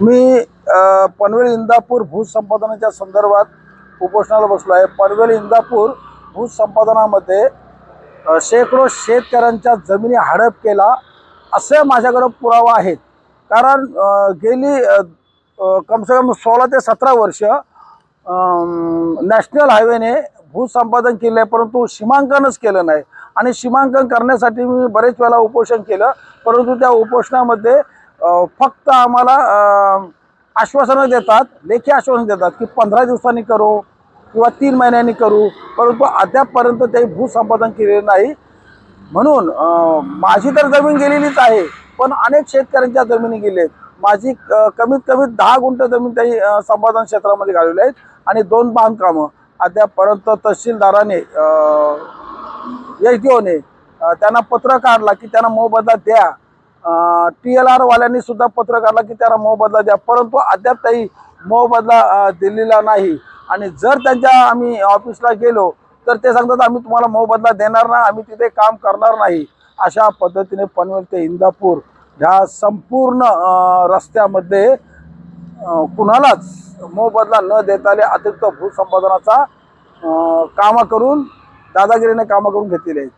मी पनवेल इंदापूर भूसंपादनाच्या संदर्भात उपोषणाला बसलो आहे. पनवेल इंदापूर भूसंपादनामध्ये शेकडो शेतकऱ्यांच्या जमिनी हडप केला असे माझ्याकडं पुरावा आहेत. कारण गेली कमसे कम सोळा ते सतरा वर्ष नॅशनल हायवेने भूसंपादन केले परंतु सीमांकनच केलं नाही. आणि सीमांकन करण्यासाठी मी बरेच वेळा उपोषण केलं परंतु त्या उपोषणामध्ये फक्त आम्हाला आश्वासनं देतात लेखी आश्वासन देतात की पंधरा दिवसांनी करू किंवा तीन महिन्यांनी करू परंतु अद्यापपर्यंत ते भूसंपादन केलेलं नाही. म्हणून माझी तर जमीन गेलेलीच आहे पण अनेक शेतकऱ्यांच्या जमिनी गेलेत. आहेत माझी कमीत कमी दहा गुंठ जमीन त्यांनी संपादन क्षेत्रामध्ये घालवली आहेत आणि दोन बांधकामं अद्यापपर्यंत तहसीलदाराने एच डी ओने त्यांना पत्र काढला की त्यांना मोबदला द्या. टी एल आर वाल्यांनी सुद्धा पत्र काढला की त्याला मोबदला द्या. परंतु अद्याप काही मोबदला दिलेला नाही. आणि जर त्यांच्या आम्ही ऑफिसला गेलो तर ते सांगतात आम्ही तुम्हाला मोबदला देणार नाही आम्ही तिथे काम करणार नाही. अशा पद्धतीने पनवेल ते इंदापूर ह्या संपूर्ण रस्त्यामध्ये कुणालाच मोबदला न देता आले अतिरिक्त भूसंपादनाचा कामं करून दादागिरीने कामं करून घेतलेली आहेत.